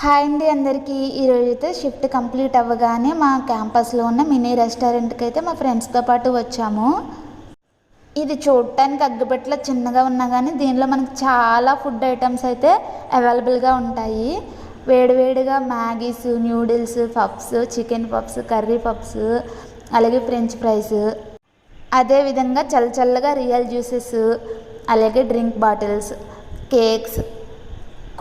Hi అండి అందరికీ. ఈరోజు అయితే షిఫ్ట్ కంప్లీట్ అవ్వగానే మా క్యాంపస్లో ఉన్న మినీ రెస్టారెంట్కి అయితే మా ఫ్రెండ్స్తో పాటు వచ్చాము. ఇది చూడటానికి అగ్గిపెట్టలో చిన్నగా ఉన్నా కానీ దీనిలో మనకి చాలా ఫుడ్ ఐటమ్స్ అయితే అవైలబుల్గా ఉంటాయి. వేడివేడిగా Maggi's noodles puffs chicken puffs curry puffs అలాగే ఫ్రెంచ్ ఫ్రైస్. అదేవిధంగా చల్ల చల్లగా రియల్ జ్యూసెస్ అలాగే డ్రింక్ బాటిల్స్ కేక్స్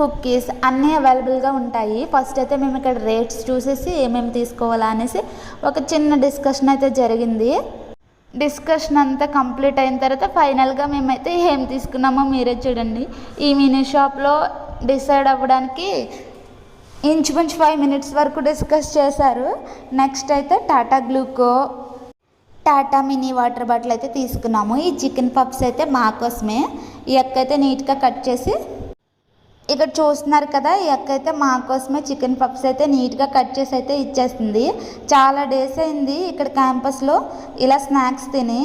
కుక్కీస్ అన్నీ అవైలబుల్గా ఉంటాయి. ఫస్ట్ అయితే మేము ఇక్కడ రేట్స్ చూసేసి ఏమేమి తీసుకోవాలా అనేసి ఒక చిన్న డిస్కషన్ అయితే జరిగింది. డిస్కషన్ అంతా కంప్లీట్ అయిన తర్వాత ఫైనల్గా మేమైతే ఏం తీసుకున్నామో మీరే చూడండి. ఈ మినీ షాప్లో డిసైడ్ అవ్వడానికి ఇంచుమించు ఫైవ్ మినిట్స్ వరకు డిస్కస్ చేశారు. నెక్స్ట్ అయితే Tata Gluco Tata mini water bottle అయితే తీసుకున్నాము. ఈ చికెన్ పప్స్ అయితే మా కోసమే. ఈ అక్క అయితే నీట్గా కట్ చేసి ఇక్కడ చూస్తున్నారు కదా ఈ అక్క అయితే మా కోసమే చికెన్ పప్స్ అయితే నీట్గా కట్ చేసి అయితే ఇచ్చేస్తుంది. చాలా డేస్ అయింది ఇక్కడ క్యాంపస్లో. ఇలా స్నాక్స్ తిని.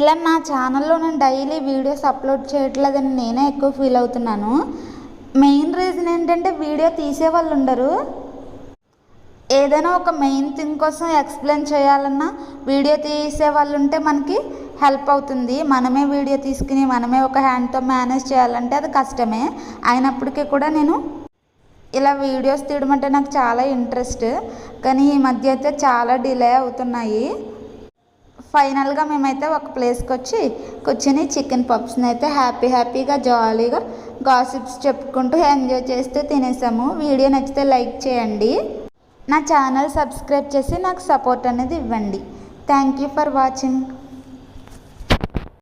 ఇలా నా ఛానల్లో నేను డైలీ వీడియోస్ అప్లోడ్ చేయట్లేదని నేనే ఎక్కువ ఫీల్ అవుతున్నాను. మెయిన్ రీజన్ ఏంటంటే వీడియో తీసే వాళ్ళు ఉండరు. ఏదైనా ఒక మెయిన్ థింగ్ కోసం ఎక్స్ప్లెయిన్ చేయాలన్నా వీడియో తీసే వాళ్ళు ఉంటే మనకి హెల్ప్ అవుతుంది. మనమే వీడియో తీసుకుని మనమే ఒక హ్యాండ్తో మేనేజ్ చేయాలంటే అది కష్టమే. అయినప్పటికీ కూడా నేను ఇలా వీడియోస్ తీయడం అంటే నాకు చాలా ఇంట్రెస్ట్. కానీ ఈ మధ్య అయితే చాలా డిలే అవుతున్నాయి. ఫైనల్గా మేమైతే ఒక ప్లేస్కి వచ్చి కూర్చొని చికెన్ పప్స్ని అయితే హ్యాపీ హ్యాపీగా జాలీగా గాసిప్స్ చెప్పుకుంటూ ఎంజాయ్ చేస్తూ తినేసాము. వీడియో నచ్చితే లైక్ చేయండి. నా ఛానల్ సబ్స్క్రైబ్ చేసి నాకు సపోర్ట్ అనేది ఇవ్వండి. Thank you for watching.